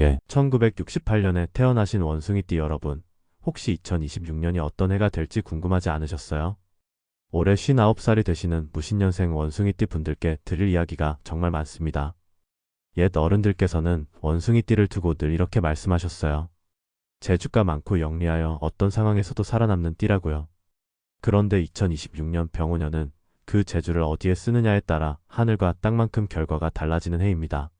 예, 1968년에 태어나신 원숭이띠 여러분, 혹시 2026년이 어떤 해가 될지 궁금하지 않으셨어요? 올해 59살이 되시는 무신년생 원숭이띠 분들께 드릴 이야기가 정말 많습니다. 옛 어른들께서는 원숭이띠를 두고 늘 이렇게 말씀하셨어요. 재주가 많고 영리하여 어떤 상황에서도 살아남는 띠라고요. 그런데 2026년 병오년은 그 재주를 어디에 쓰느냐에 따라 하늘과 땅만큼 결과가 달라지는 해입니다.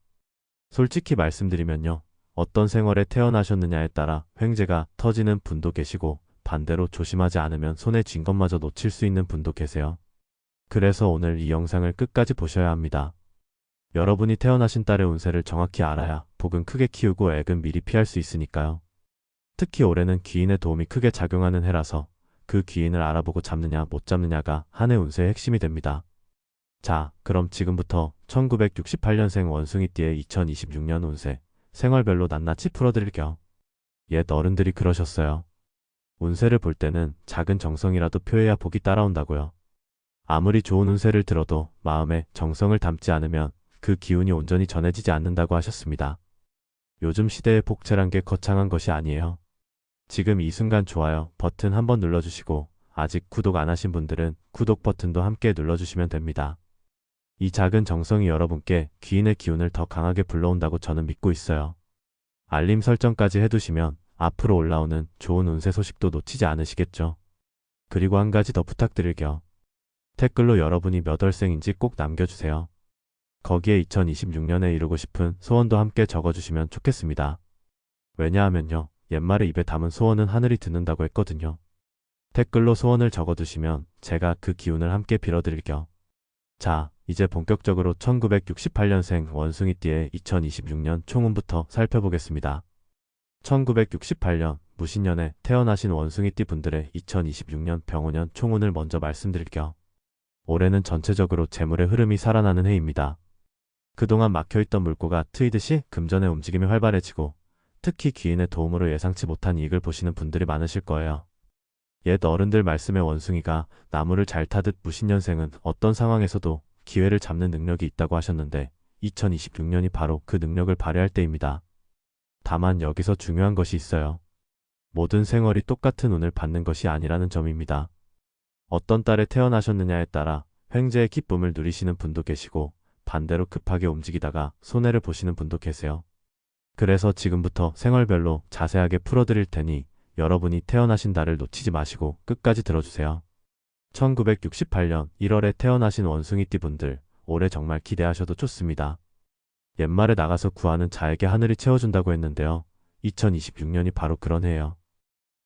솔직히 말씀드리면요. 어떤 생활에 태어나셨느냐에 따라 횡재가 터지는 분도 계시고 반대로 조심하지 않으면 손에 쥔 것마저 놓칠 수 있는 분도 계세요. 그래서 오늘 이 영상을 끝까지 보셔야 합니다. 여러분이 태어나신 달의 운세를 정확히 알아야 복은 크게 키우고 액은 미리 피할 수 있으니까요. 특히 올해는 귀인의 도움이 크게 작용하는 해라서 그 귀인을 알아보고 잡느냐 못 잡느냐가 한 해 운세의 핵심이 됩니다. 자, 그럼 지금부터 1968년생 원숭이띠의 2026년 운세, 생활별로 낱낱이 풀어드릴게요. 옛 어른들이 그러셨어요. 운세를 볼 때는 작은 정성이라도 표해야 복이 따라온다고요. 아무리 좋은 운세를 들어도 마음에 정성을 담지 않으면 그 기운이 온전히 전해지지 않는다고 하셨습니다. 요즘 시대의 복채란 게 거창한 것이 아니에요. 지금 이 순간 좋아요 버튼 한번 눌러주시고 아직 구독 안 하신 분들은 구독 버튼도 함께 눌러주시면 됩니다. 이 작은 정성이 여러분께 귀인의 기운을 더 강하게 불러온다고 저는 믿고 있어요. 알림 설정까지 해두시면 앞으로 올라오는 좋은 운세 소식도 놓치지 않으시겠죠. 그리고 한 가지 더 부탁드릴게요. 댓글로 여러분이 몇 월생인지 꼭 남겨주세요. 거기에 2026년에 이루고 싶은 소원도 함께 적어주시면 좋겠습니다. 왜냐하면요. 옛말에 입에 담은 소원은 하늘이 듣는다고 했거든요. 댓글로 소원을 적어두시면 제가 그 기운을 함께 빌어드릴게요. 자, 이제 본격적으로 1968년생 원숭이띠의 2026년 총운부터 살펴보겠습니다. 1968년 무신년에 태어나신 원숭이띠 분들의 2026년 병오년 총운을 먼저 말씀드릴게요. 올해는 전체적으로 재물의 흐름이 살아나는 해입니다. 그동안 막혀있던 물꼬가 트이듯이 금전의 움직임이 활발해지고 특히 귀인의 도움으로 예상치 못한 이익을 보시는 분들이 많으실 거예요. 옛 어른들 말씀의 원숭이가 나무를 잘 타듯 무신년생은 어떤 상황에서도 기회를 잡는 능력이 있다고 하셨는데 2026년이 바로 그 능력을 발휘할 때입니다. 다만 여기서 중요한 것이 있어요. 모든 생활이 똑같은 운을 받는 것이 아니라는 점입니다. 어떤 달에 태어나셨느냐에 따라 횡재의 기쁨을 누리시는 분도 계시고 반대로 급하게 움직이다가 손해를 보시는 분도 계세요. 그래서 지금부터 생활별로 자세하게 풀어드릴 테니 여러분이 태어나신 달을 놓치지 마시고 끝까지 들어주세요. 1968년 1월에 태어나신 원숭이띠 분들 올해 정말 기대하셔도 좋습니다. 옛말에 나가서 구하는 자에게 하늘이 채워준다고 했는데요. 2026년이 바로 그런 해예요.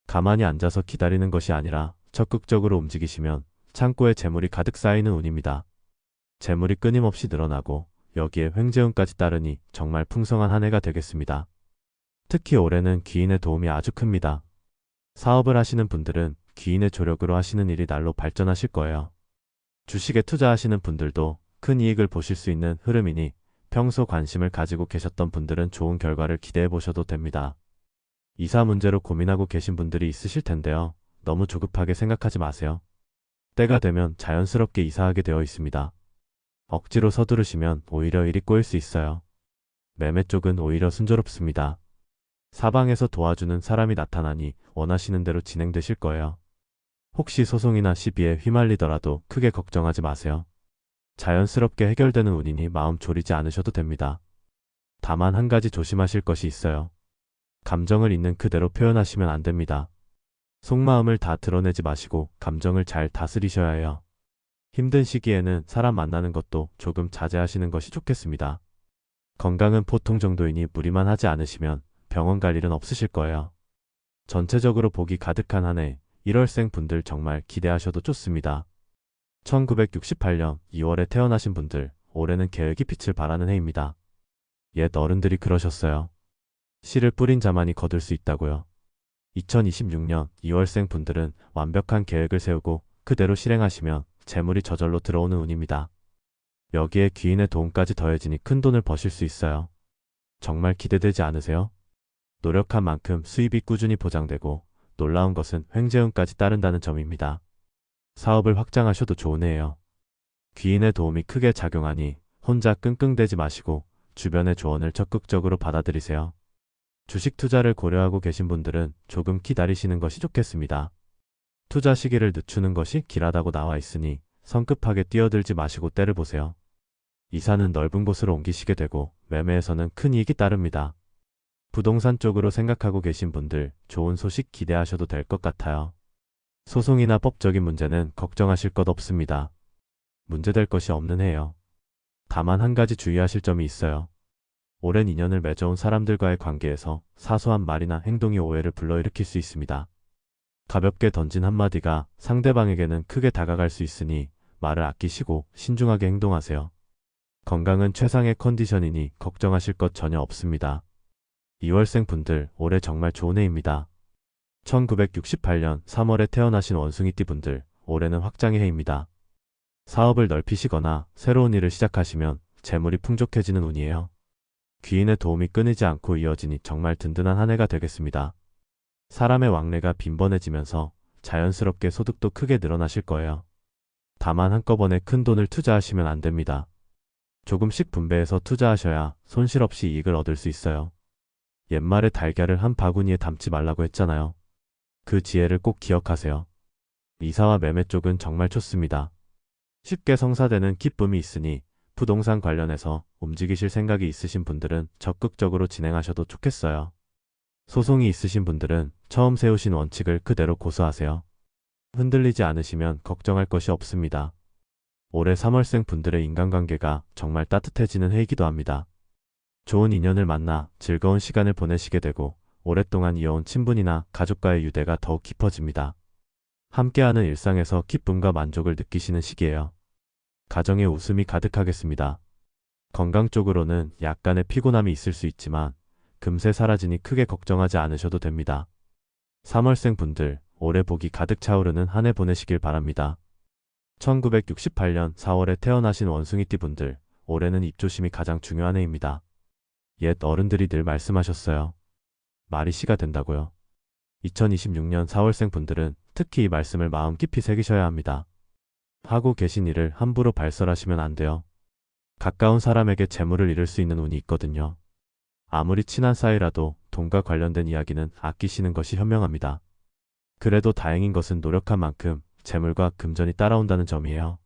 가만히 앉아서 기다리는 것이 아니라 적극적으로 움직이시면 창고에 재물이 가득 쌓이는 운입니다. 재물이 끊임없이 늘어나고 여기에 횡재운까지 따르니 정말 풍성한 한 해가 되겠습니다. 특히 올해는 귀인의 도움이 아주 큽니다. 사업을 하시는 분들은 귀인의 조력으로 하시는 일이 날로 발전하실 거예요. 주식에 투자하시는 분들도 큰 이익을 보실 수 있는 흐름이니 평소 관심을 가지고 계셨던 분들은 좋은 결과를 기대해 보셔도 됩니다. 이사 문제로 고민하고 계신 분들이 있으실 텐데요. 너무 조급하게 생각하지 마세요. 때가 되면 자연스럽게 이사하게 되어 있습니다. 억지로 서두르시면 오히려 일이 꼬일 수 있어요. 매매 쪽은 오히려 순조롭습니다. 사방에서 도와주는 사람이 나타나니 원하시는 대로 진행되실 거예요. 혹시 소송이나 시비에 휘말리더라도 크게 걱정하지 마세요. 자연스럽게 해결되는 운이니 마음 졸이지 않으셔도 됩니다. 다만 한 가지 조심하실 것이 있어요. 감정을 있는 그대로 표현하시면 안 됩니다. 속마음을 다 드러내지 마시고 감정을 잘 다스리셔야 해요. 힘든 시기에는 사람 만나는 것도 조금 자제하시는 것이 좋겠습니다. 건강은 보통 정도이니 무리만 하지 않으시면 병원 갈 일은 없으실 거예요. 전체적으로 복이 가득한 한 해 1월생 분들 정말 기대하셔도 좋습니다. 1968년 2월에 태어나신 분들 올해는 계획이 빛을 발하는 해입니다. 옛 어른들이 그러셨어요. 씨를 뿌린 자만이 거둘 수 있다고요. 2026년 2월생 분들은 완벽한 계획을 세우고 그대로 실행하시면 재물이 저절로 들어오는 운입니다. 여기에 귀인의 도움까지 더해지니 큰 돈을 버실 수 있어요. 정말 기대되지 않으세요? 노력한 만큼 수입이 꾸준히 보장되고 놀라운 것은 횡재운까지 따른다는 점입니다. 사업을 확장하셔도 해예요. 귀인의 도움이 크게 작용하니 혼자 끙끙대지 마시고 주변의 조언을 적극적으로 받아들이세요. 주식 투자를 고려하고 계신 분들은 조금 기다리시는 것이 좋겠습니다. 투자 시기를 늦추는 것이 길하다고 나와 있으니 성급하게 뛰어들지 마시고 때를 보세요. 이사는 넓은 곳으로 옮기시게 되고 매매에서는 큰 이익이 따릅니다. 부동산 쪽으로 생각하고 계신 분들 좋은 소식 기대하셔도 될 것 같아요. 소송이나 법적인 문제는 걱정하실 것 없습니다. 문제될 것이 없는 해요. 다만 한 가지 주의하실 점이 있어요. 오랜 인연을 맺어온 사람들과의 관계에서 사소한 말이나 행동이 오해를 불러일으킬 수 있습니다. 가볍게 던진 한마디가 상대방에게는 크게 다가갈 수 있으니 말을 아끼시고 신중하게 행동하세요. 건강은 최상의 컨디션이니 걱정하실 것 전혀 없습니다. 2월생 분들 올해 정말 좋은 해입니다. 1968년 3월에 태어나신 원숭이띠 분들 올해는 확장의 해입니다. 사업을 넓히시거나 새로운 일을 시작하시면 재물이 풍족해지는 운이에요. 귀인의 도움이 끊이지 않고 이어지니 정말 든든한 한 해가 되겠습니다. 사람의 왕래가 빈번해지면서 자연스럽게 소득도 크게 늘어나실 거예요. 다만 한꺼번에 큰 돈을 투자하시면 안 됩니다. 조금씩 분배해서 투자하셔야 손실 없이 이익을 얻을 수 있어요. 옛말에 달걀을 한 바구니에 담지 말라고 했잖아요. 그 지혜를 꼭 기억하세요. 이사와 매매 쪽은 정말 좋습니다. 쉽게 성사되는 기쁨이 있으니 부동산 관련해서 움직이실 생각이 있으신 분들은 적극적으로 진행하셔도 좋겠어요. 소송이 있으신 분들은 처음 세우신 원칙을 그대로 고수하세요. 흔들리지 않으시면 걱정할 것이 없습니다. 올해 3월생 분들의 인간관계가 정말 따뜻해지는 해이기도 합니다. 좋은 인연을 만나 즐거운 시간을 보내시게 되고 오랫동안 이어온 친분이나 가족과의 유대가 더욱 깊어집니다. 함께하는 일상에서 기쁨과 만족을 느끼시는 시기예요. 가정에 웃음이 가득하겠습니다. 건강 쪽으로는 약간의 피곤함이 있을 수 있지만 금세 사라지니 크게 걱정하지 않으셔도 됩니다. 3월생 분들 올해 복이 가득 차오르는 한 해 보내시길 바랍니다. 1968년 4월에 태어나신 원숭이띠 분들 올해는 입조심이 가장 중요한 해입니다. 옛 어른들이 늘 말씀하셨어요. 말이 시가 된다고요. 2026년 4월생 분들은 특히 이 말씀을 마음 깊이 새기셔야 합니다. 하고 계신 일을 함부로 발설하시면 안 돼요. 가까운 사람에게 재물을 잃을 수 있는 운이 있거든요. 아무리 친한 사이라도 돈과 관련된 이야기는 아끼시는 것이 현명합니다. 그래도 다행인 것은 노력한 만큼 재물과 금전이 따라온다는 점이에요.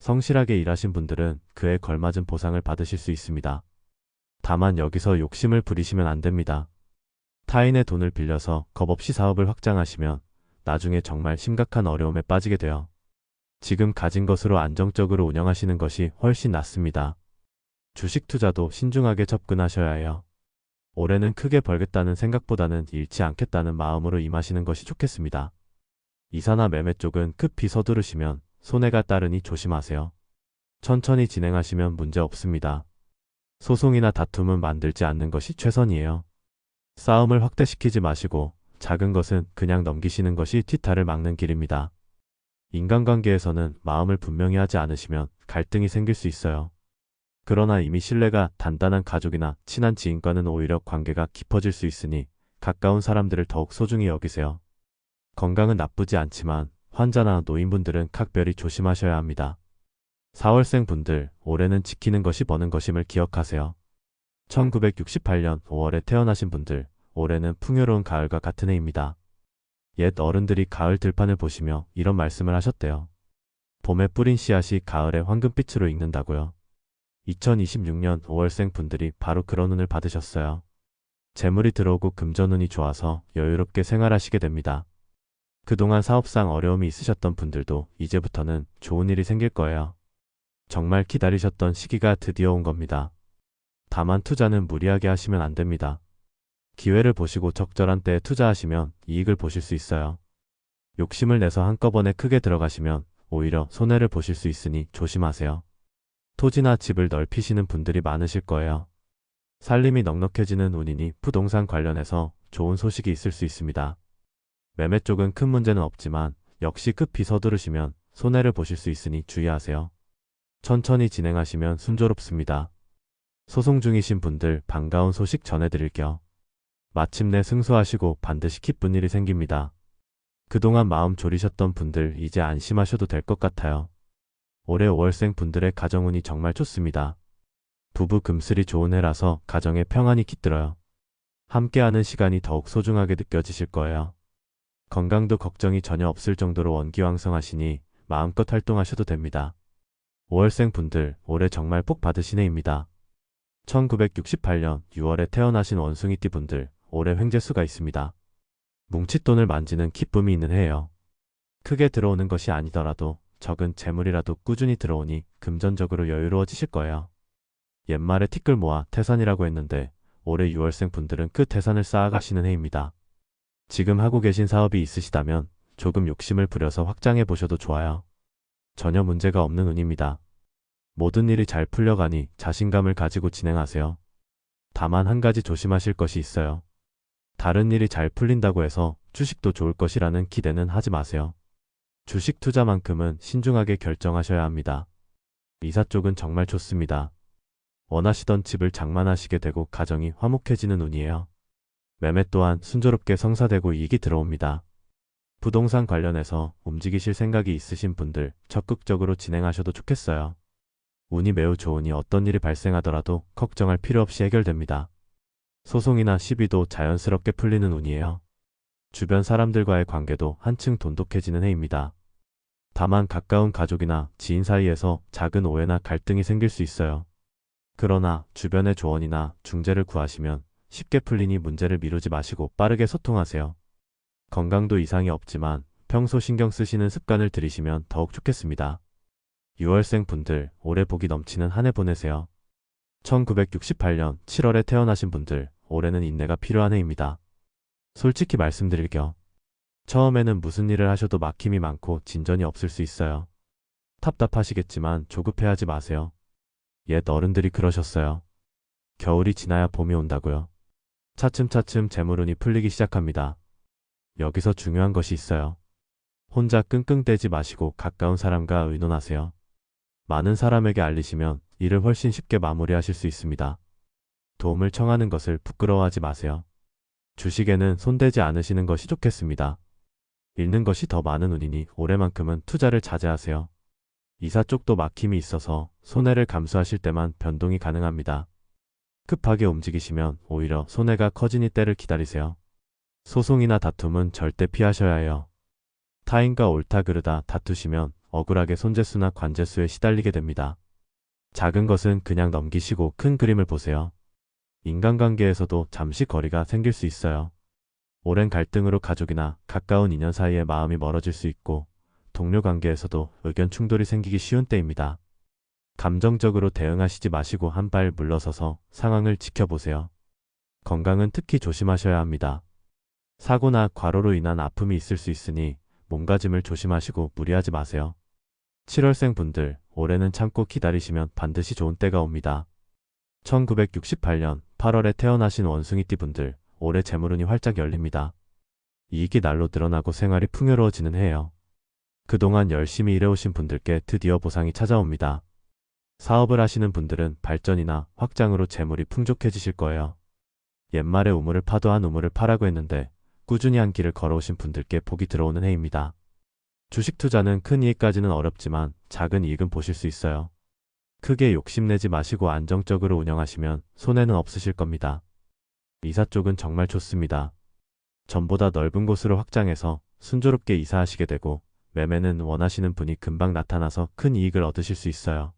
성실하게 일하신 분들은 그에 걸맞은 보상을 받으실 수 있습니다. 다만 여기서 욕심을 부리시면 안 됩니다. 타인의 돈을 빌려서 겁없이 사업을 확장하시면 나중에 정말 심각한 어려움에 빠지게 돼요. 지금 가진 것으로 안정적으로 운영하시는 것이 훨씬 낫습니다. 주식 투자도 신중하게 접근하셔야 해요. 올해는 크게 벌겠다는 생각보다는 잃지 않겠다는 마음으로 임하시는 것이 좋겠습니다. 이사나 매매 쪽은 급히 서두르시면 손해가 따르니 조심하세요. 천천히 진행하시면 문제 없습니다. 소송이나 다툼은 만들지 않는 것이 최선이에요. 싸움을 확대시키지 마시고 작은 것은 그냥 넘기시는 것이 뒤탈을 막는 길입니다. 인간관계에서는 마음을 분명히 하지 않으시면 갈등이 생길 수 있어요. 그러나 이미 신뢰가 단단한 가족이나 친한 지인과는 오히려 관계가 깊어질 수 있으니 가까운 사람들을 더욱 소중히 여기세요. 건강은 나쁘지 않지만 환자나 노인분들은 각별히 조심하셔야 합니다. 4월생 분들, 올해는 지키는 것이 버는 것임을 기억하세요. 1968년 5월에 태어나신 분들, 올해는 풍요로운 가을과 같은 해입니다. 옛 어른들이 가을 들판을 보시며 이런 말씀을 하셨대요. 봄에 뿌린 씨앗이 가을에 황금빛으로 익는다고요. 2026년 5월생 분들이 바로 그런 운을 받으셨어요. 재물이 들어오고 금전운이 좋아서 여유롭게 생활하시게 됩니다. 그동안 사업상 어려움이 있으셨던 분들도 이제부터는 좋은 일이 생길 거예요. 정말 기다리셨던 시기가 드디어 온 겁니다. 다만 투자는 무리하게 하시면 안 됩니다. 기회를 보시고 적절한 때에 투자하시면 이익을 보실 수 있어요. 욕심을 내서 한꺼번에 크게 들어가시면 오히려 손해를 보실 수 있으니 조심하세요. 토지나 집을 넓히시는 분들이 많으실 거예요. 살림이 넉넉해지는 운이니 부동산 관련해서 좋은 소식이 있을 수 있습니다. 매매 쪽은 큰 문제는 없지만 역시 급히 서두르시면 손해를 보실 수 있으니 주의하세요. 천천히 진행하시면 순조롭습니다. 소송 중이신 분들 반가운 소식 전해드릴게요. 마침내 승소하시고 반드시 기쁜 일이 생깁니다. 그동안 마음 졸이셨던 분들 이제 안심하셔도 될 것 같아요. 올해 5월생 분들의 가정운이 정말 좋습니다. 부부 금슬이 좋은 해라서 가정에 평안이 깃들어요. 함께하는 시간이 더욱 소중하게 느껴지실 거예요. 건강도 걱정이 전혀 없을 정도로 원기왕성하시니 마음껏 활동하셔도 됩니다. 5월생 분들 올해 정말 복 받으신 해입니다. 1968년 6월에 태어나신 원숭이띠 분들 올해 횡재수가 있습니다. 뭉칫돈을 만지는 기쁨이 있는 해예요. 크게 들어오는 것이 아니더라도 적은 재물이라도 꾸준히 들어오니 금전적으로 여유로워지실 거예요. 옛말에 티끌 모아 태산이라고 했는데 올해 6월생 분들은 그 태산을 쌓아가시는 해입니다. 지금 하고 계신 사업이 있으시다면 조금 욕심을 부려서 확장해 보셔도 좋아요. 전혀 문제가 없는 운입니다. 모든 일이 잘 풀려가니 자신감을 가지고 진행하세요. 다만 한 가지 조심하실 것이 있어요. 다른 일이 잘 풀린다고 해서 주식도 좋을 것이라는 기대는 하지 마세요. 주식 투자만큼은 신중하게 결정하셔야 합니다. 이사 쪽은 정말 좋습니다. 원하시던 집을 장만하시게 되고 가정이 화목해지는 운이에요. 매매 또한 순조롭게 성사되고 이익이 들어옵니다. 부동산 관련해서 움직이실 생각이 있으신 분들 적극적으로 진행하셔도 좋겠어요. 운이 매우 좋으니 어떤 일이 발생하더라도 걱정할 필요 없이 해결됩니다. 소송이나 시비도 자연스럽게 풀리는 운이에요. 주변 사람들과의 관계도 한층 돈독해지는 해입니다. 다만 가까운 가족이나 지인 사이에서 작은 오해나 갈등이 생길 수 있어요. 그러나 주변의 조언이나 중재를 구하시면 쉽게 풀리니 문제를 미루지 마시고 빠르게 소통하세요. 건강도 이상이 없지만 평소 신경 쓰시는 습관을 들이시면 더욱 좋겠습니다. 6월생 분들 올해 복이 넘치는 한 해 보내세요. 1968년 7월에 태어나신 분들 올해는 인내가 필요한 해입니다. 솔직히 말씀드릴게요. 처음에는 무슨 일을 하셔도 막힘이 많고 진전이 없을 수 있어요. 답답하시겠지만 조급해하지 마세요. 옛 어른들이 그러셨어요. 겨울이 지나야 봄이 온다고요. 차츰차츰 재물운이 풀리기 시작합니다. 여기서 중요한 것이 있어요. 혼자 끙끙대지 마시고 가까운 사람과 의논하세요. 많은 사람에게 알리시면 일을 훨씬 쉽게 마무리하실 수 있습니다. 도움을 청하는 것을 부끄러워하지 마세요. 주식에는 손대지 않으시는 것이 좋겠습니다. 잃는 것이 더 많은 운이니 올해만큼은 투자를 자제하세요. 이사 쪽도 막힘이 있어서 손해를 감수하실 때만 변동이 가능합니다. 급하게 움직이시면 오히려 손해가 커지니 때를 기다리세요. 소송이나 다툼은 절대 피하셔야 해요. 타인과 옳다 그르다 다투시면 억울하게 손재수나 관재수에 시달리게 됩니다. 작은 것은 그냥 넘기시고 큰 그림을 보세요. 인간관계에서도 잠시 거리가 생길 수 있어요. 오랜 갈등으로 가족이나 가까운 인연 사이에 마음이 멀어질 수 있고 동료 관계에서도 의견 충돌이 생기기 쉬운 때입니다. 감정적으로 대응하시지 마시고 한 발 물러서서 상황을 지켜보세요. 건강은 특히 조심하셔야 합니다. 사고나 과로로 인한 아픔이 있을 수 있으니 몸가짐을 조심하시고 무리하지 마세요. 7월생 분들, 올해는 참고 기다리시면 반드시 좋은 때가 옵니다. 1968년 8월에 태어나신 원숭이띠 분들, 올해 재물운이 활짝 열립니다. 이익이 날로 늘어나고 생활이 풍요로워지는 해예요. 그동안 열심히 일해오신 분들께 드디어 보상이 찾아옵니다. 사업을 하시는 분들은 발전이나 확장으로 재물이 풍족해지실 거예요. 옛말에 우물을 파도 한 우물을 파라고 했는데 꾸준히 한 길을 걸어오신 분들께 복이 들어오는 해입니다. 주식 투자는 큰 이익까지는 어렵지만 작은 이익은 보실 수 있어요. 크게 욕심내지 마시고 안정적으로 운영하시면 손해는 없으실 겁니다. 이사 쪽은 정말 좋습니다. 전보다 넓은 곳으로 확장해서 순조롭게 이사하시게 되고 매매는 원하시는 분이 금방 나타나서 큰 이익을 얻으실 수 있어요.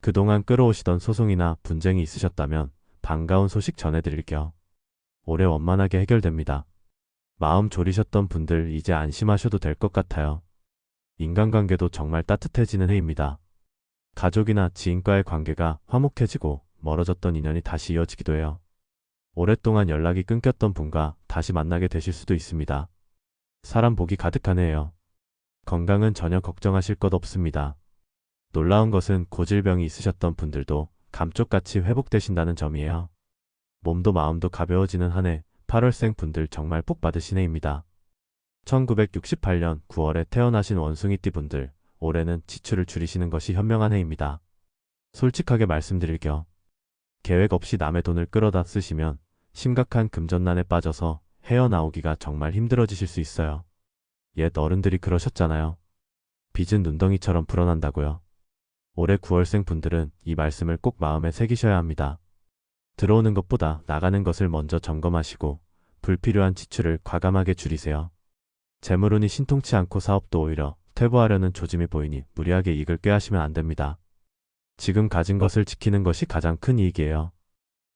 그동안 끌어오시던 소송이나 분쟁이 있으셨다면 반가운 소식 전해드릴게요. 올해 원만하게 해결됩니다. 마음 졸이셨던 분들 이제 안심하셔도 될 것 같아요. 인간관계도 정말 따뜻해지는 해입니다. 가족이나 지인과의 관계가 화목해지고 멀어졌던 인연이 다시 이어지기도 해요. 오랫동안 연락이 끊겼던 분과 다시 만나게 되실 수도 있습니다. 사람 복이 가득한 해예요. 건강은 전혀 걱정하실 것 없습니다. 놀라운 것은 고질병이 있으셨던 분들도 감쪽같이 회복되신다는 점이에요. 몸도 마음도 가벼워지는 한 해 8월생 분들 정말 복 받으신 해입니다. 1968년 9월에 태어나신 원숭이띠 분들 올해는 지출을 줄이시는 것이 현명한 해입니다. 솔직하게 말씀드릴게요. 계획 없이 남의 돈을 끌어다 쓰시면 심각한 금전난에 빠져서 헤어나오기가 정말 힘들어지실 수 있어요. 옛 어른들이 그러셨잖아요. 빚은 눈덩이처럼 불어난다고요. 올해 9월생 분들은 이 말씀을 꼭 마음에 새기셔야 합니다. 들어오는 것보다 나가는 것을 먼저 점검하시고 불필요한 지출을 과감하게 줄이세요. 재물운이 신통치 않고 사업도 오히려 퇴보하려는 조짐이 보이니 무리하게 이익을 꾀하시면 안 됩니다. 지금 가진 것을 지키는 것이 가장 큰 이익이에요.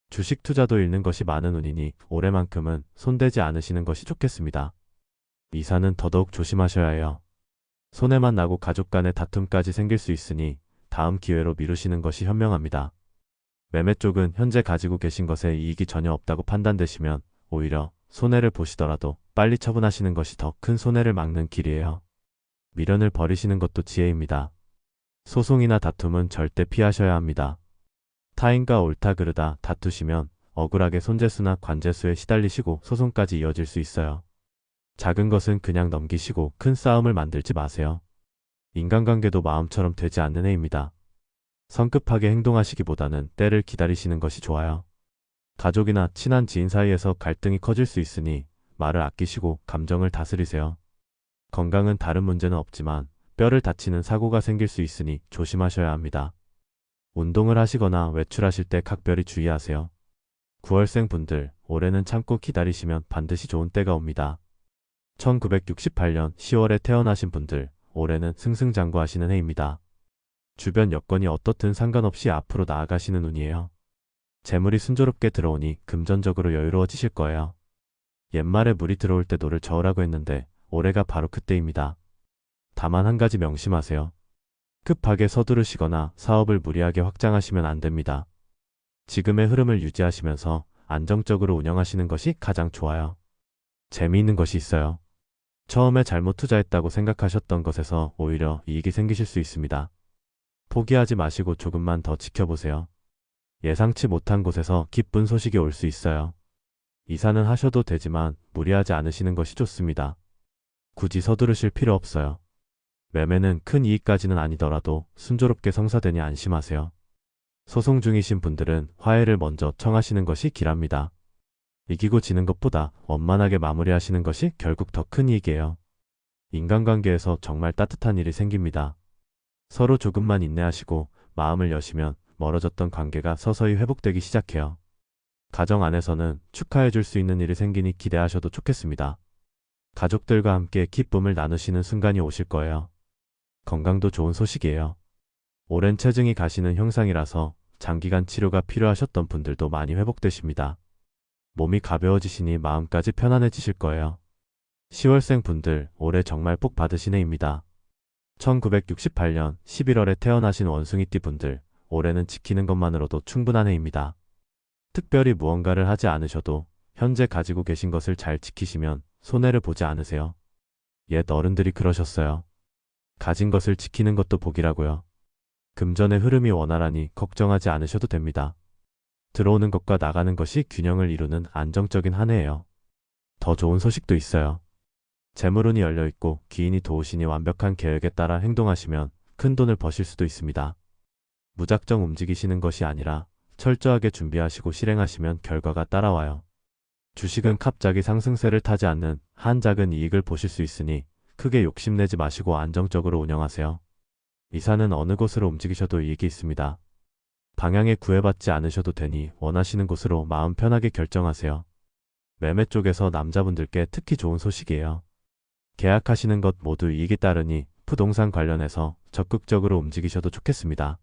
주식 투자도 잃는 것이 많은 운이니 올해만큼은 손대지 않으시는 것이 좋겠습니다. 이사는 더더욱 조심하셔야 해요. 손해만 나고 가족 간의 다툼까지 생길 수 있으니 다음 기회로 미루시는 것이 현명합니다. 매매 쪽은 현재 가지고 계신 것에 이익이 전혀 없다고 판단되시면 오히려 손해를 보시더라도 빨리 처분하시는 것이 더 큰 손해를 막는 길이에요. 미련을 버리시는 것도 지혜입니다. 소송이나 다툼은 절대 피하셔야 합니다. 타인과 옳다 그르다 다투시면 억울하게 손재수나 관재수에 시달리시고 소송까지 이어질 수 있어요. 작은 것은 그냥 넘기시고 큰 싸움을 만들지 마세요. 인간관계도 마음처럼 되지 않는 해입니다. 성급하게 행동하시기보다는 때를 기다리시는 것이 좋아요. 가족이나 친한 지인 사이에서 갈등이 커질 수 있으니 말을 아끼시고 감정을 다스리세요. 건강은 다른 문제는 없지만 뼈를 다치는 사고가 생길 수 있으니 조심하셔야 합니다. 운동을 하시거나 외출하실 때 각별히 주의하세요. 9월생 분들, 올해는 참고 기다리시면 반드시 좋은 때가 옵니다. 1968년 10월에 태어나신 분들, 올해는 승승장구하시는 해입니다. 주변 여건이 어떻든 상관없이 앞으로 나아가시는 운이에요. 재물이 순조롭게 들어오니 금전적으로 여유로워지실 거예요. 옛말에 물이 들어올 때 노를 저으라고 했는데 올해가 바로 그때입니다. 다만 한 가지 명심하세요. 급하게 서두르시거나 사업을 무리하게 확장하시면 안 됩니다. 지금의 흐름을 유지하시면서 안정적으로 운영하시는 것이 가장 좋아요. 재미있는 것이 있어요. 처음에 잘못 투자했다고 생각하셨던 것에서 오히려 이익이 생기실 수 있습니다. 포기하지 마시고 조금만 더 지켜보세요. 예상치 못한 곳에서 기쁜 소식이 올 수 있어요. 이사는 하셔도 되지만 무리하지 않으시는 것이 좋습니다. 굳이 서두르실 필요 없어요. 매매는 큰 이익까지는 아니더라도 순조롭게 성사되니 안심하세요. 소송 중이신 분들은 화해를 먼저 청하시는 것이 길합니다. 이기고 지는 것보다 원만하게 마무리하시는 것이 결국 더 큰 이익이에요. 인간관계에서 정말 따뜻한 일이 생깁니다. 서로 조금만 인내하시고 마음을 여시면 멀어졌던 관계가 서서히 회복되기 시작해요. 가정 안에서는 축하해 줄 수 있는 일이 생기니 기대하셔도 좋겠습니다. 가족들과 함께 기쁨을 나누시는 순간이 오실 거예요. 건강도 좋은 소식이에요. 오랜 체증이 가시는 형상이라서 장기간 치료가 필요하셨던 분들도 많이 회복되십니다. 몸이 가벼워지시니 마음까지 편안해지실 거예요. 10월생 분들 올해 정말 복 받으신 해입니다. 1968년 11월에 태어나신 원숭이띠 분들 올해는 지키는 것만으로도 충분한 해입니다. 특별히 무언가를 하지 않으셔도 현재 가지고 계신 것을 잘 지키시면 손해를 보지 않으세요. 옛 어른들이 그러셨어요. 가진 것을 지키는 것도 복이라고요. 금전의 흐름이 원활하니 걱정하지 않으셔도 됩니다. 들어오는 것과 나가는 것이 균형을 이루는 안정적인 한 해예요. 더 좋은 소식도 있어요. 재물운이 열려 있고 기인이 도우시니 완벽한 계획에 따라 행동하시면 큰 돈을 버실 수도 있습니다. 무작정 움직이시는 것이 아니라 철저하게 준비하시고 실행하시면 결과가 따라와요. 주식은 갑자기 상승세를 타지 않는 한 작은 이익을 보실 수 있으니 크게 욕심내지 마시고 안정적으로 운영하세요. 이사는 어느 곳으로 움직이셔도 이익이 있습니다. 방향에 구애받지 않으셔도 되니 원하시는 곳으로 마음 편하게 결정하세요. 매매 쪽에서 남자분들께 특히 좋은 소식이에요. 계약하시는 것 모두 이익이 따르니 부동산 관련해서 적극적으로 움직이셔도 좋겠습니다.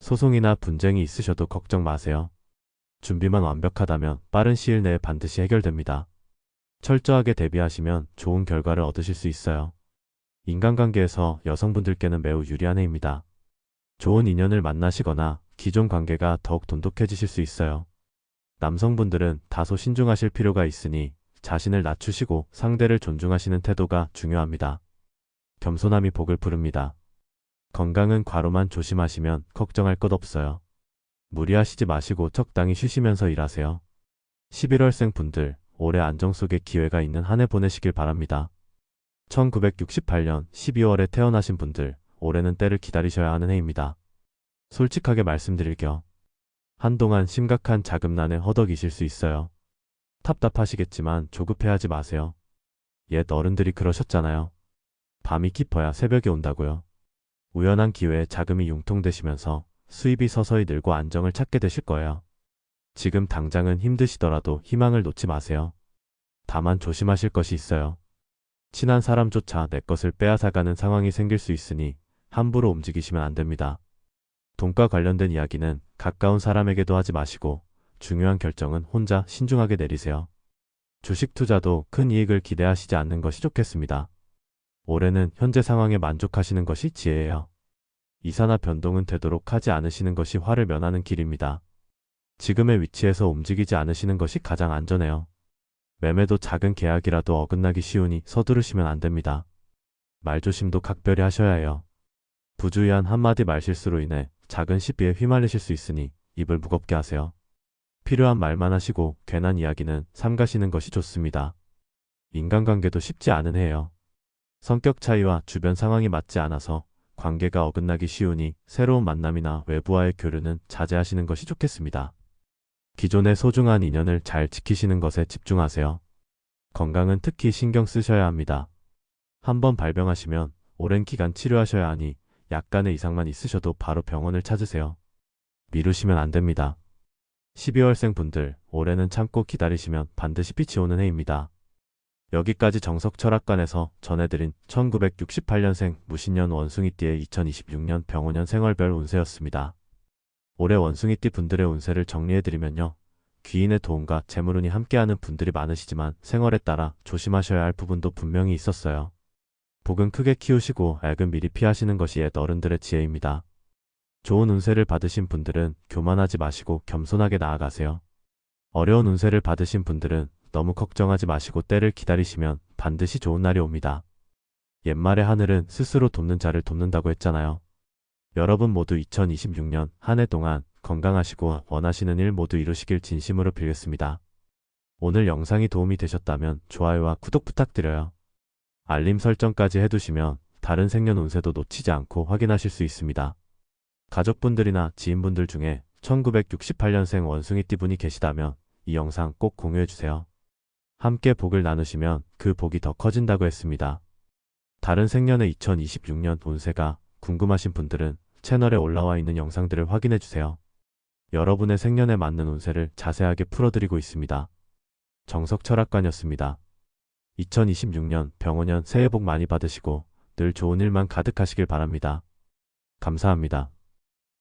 소송이나 분쟁이 있으셔도 걱정 마세요. 준비만 완벽하다면 빠른 시일 내에 반드시 해결됩니다. 철저하게 대비하시면 좋은 결과를 얻으실 수 있어요. 인간관계에서 여성분들께는 매우 유리한 해입니다. 좋은 인연을 만나시거나 기존 관계가 더욱 돈독해지실 수 있어요. 남성분들은 다소 신중하실 필요가 있으니 자신을 낮추시고 상대를 존중하시는 태도가 중요합니다. 겸손함이 복을 부릅니다. 건강은 과로만 조심하시면 걱정할 것 없어요. 무리하시지 마시고 적당히 쉬시면서 일하세요. 11월생 분들, 올해 안정 속에 기회가 있는 한 해 보내시길 바랍니다. 1968년 12월에 태어나신 분들, 올해는 때를 기다리셔야 하는 해입니다. 솔직하게 말씀드릴게요. 한동안 심각한 자금난에 허덕이실 수 있어요. 답답하시겠지만 조급해하지 마세요. 옛 어른들이 그러셨잖아요. 밤이 깊어야 새벽이 온다고요. 우연한 기회에 자금이 융통되시면서 수입이 서서히 늘고 안정을 찾게 되실 거예요. 지금 당장은 힘드시더라도 희망을 놓지 마세요. 다만 조심하실 것이 있어요. 친한 사람조차 내 것을 빼앗아가는 상황이 생길 수 있으니 함부로 움직이시면 안 됩니다. 돈과 관련된 이야기는 가까운 사람에게도 하지 마시고 중요한 결정은 혼자 신중하게 내리세요. 주식 투자도 큰 이익을 기대하시지 않는 것이 좋겠습니다. 올해는 현재 상황에 만족하시는 것이 지혜예요. 이사나 변동은 되도록 하지 않으시는 것이 화를 면하는 길입니다. 지금의 위치에서 움직이지 않으시는 것이 가장 안전해요. 매매도 작은 계약이라도 어긋나기 쉬우니 서두르시면 안 됩니다. 말조심도 각별히 하셔야 해요. 부주의한 한마디 말실수로 인해 작은 시비에 휘말리실 수 있으니 입을 무겁게 하세요. 필요한 말만 하시고 괜한 이야기는 삼가시는 것이 좋습니다. 인간관계도 쉽지 않은 해예요. 성격 차이와 주변 상황이 맞지 않아서 관계가 어긋나기 쉬우니 새로운 만남이나 외부와의 교류는 자제하시는 것이 좋겠습니다. 기존의 소중한 인연을 잘 지키시는 것에 집중하세요. 건강은 특히 신경 쓰셔야 합니다. 한번 발병하시면 오랜 기간 치료하셔야 하니 약간의 이상만 있으셔도 바로 병원을 찾으세요. 미루시면 안 됩니다. 12월생 분들, 올해는 참고 기다리시면 반드시 빛이 오는 해입니다. 여기까지 정석철학관에서 전해드린 1968년생 무신년 원숭이띠의 2026년 병원년 생활별 운세였습니다. 올해 원숭이띠 분들의 운세를 정리해드리면요. 귀인의 도움과 재물운이 함께하는 분들이 많으시지만 생활에 따라 조심하셔야 할 부분도 분명히 있었어요. 복은 크게 키우시고 액은 미리 피하시는 것이 옛 어른들의 지혜입니다. 좋은 운세를 받으신 분들은 교만하지 마시고 겸손하게 나아가세요. 어려운 운세를 받으신 분들은 너무 걱정하지 마시고 때를 기다리시면 반드시 좋은 날이 옵니다. 옛말에 하늘은 스스로 돕는 자를 돕는다고 했잖아요. 여러분 모두 2026년 한 해 동안 건강하시고 원하시는 일 모두 이루시길 진심으로 빌겠습니다. 오늘 영상이 도움이 되셨다면 좋아요와 구독 부탁드려요. 알림 설정까지 해두시면 다른 생년 운세도 놓치지 않고 확인하실 수 있습니다. 가족분들이나 지인분들 중에 1968년생 원숭이띠 분이 계시다면 이 영상 꼭 공유해주세요. 함께 복을 나누시면 그 복이 더 커진다고 했습니다. 다른 생년의 2026년 운세가 궁금하신 분들은 채널에 올라와 있는 영상들을 확인해주세요. 여러분의 생년에 맞는 운세를 자세하게 풀어드리고 있습니다. 정석철학관이었습니다. 2026년 병원년 새해 복 많이 받으시고 늘 좋은 일만 가득하시길 바랍니다. 감사합니다.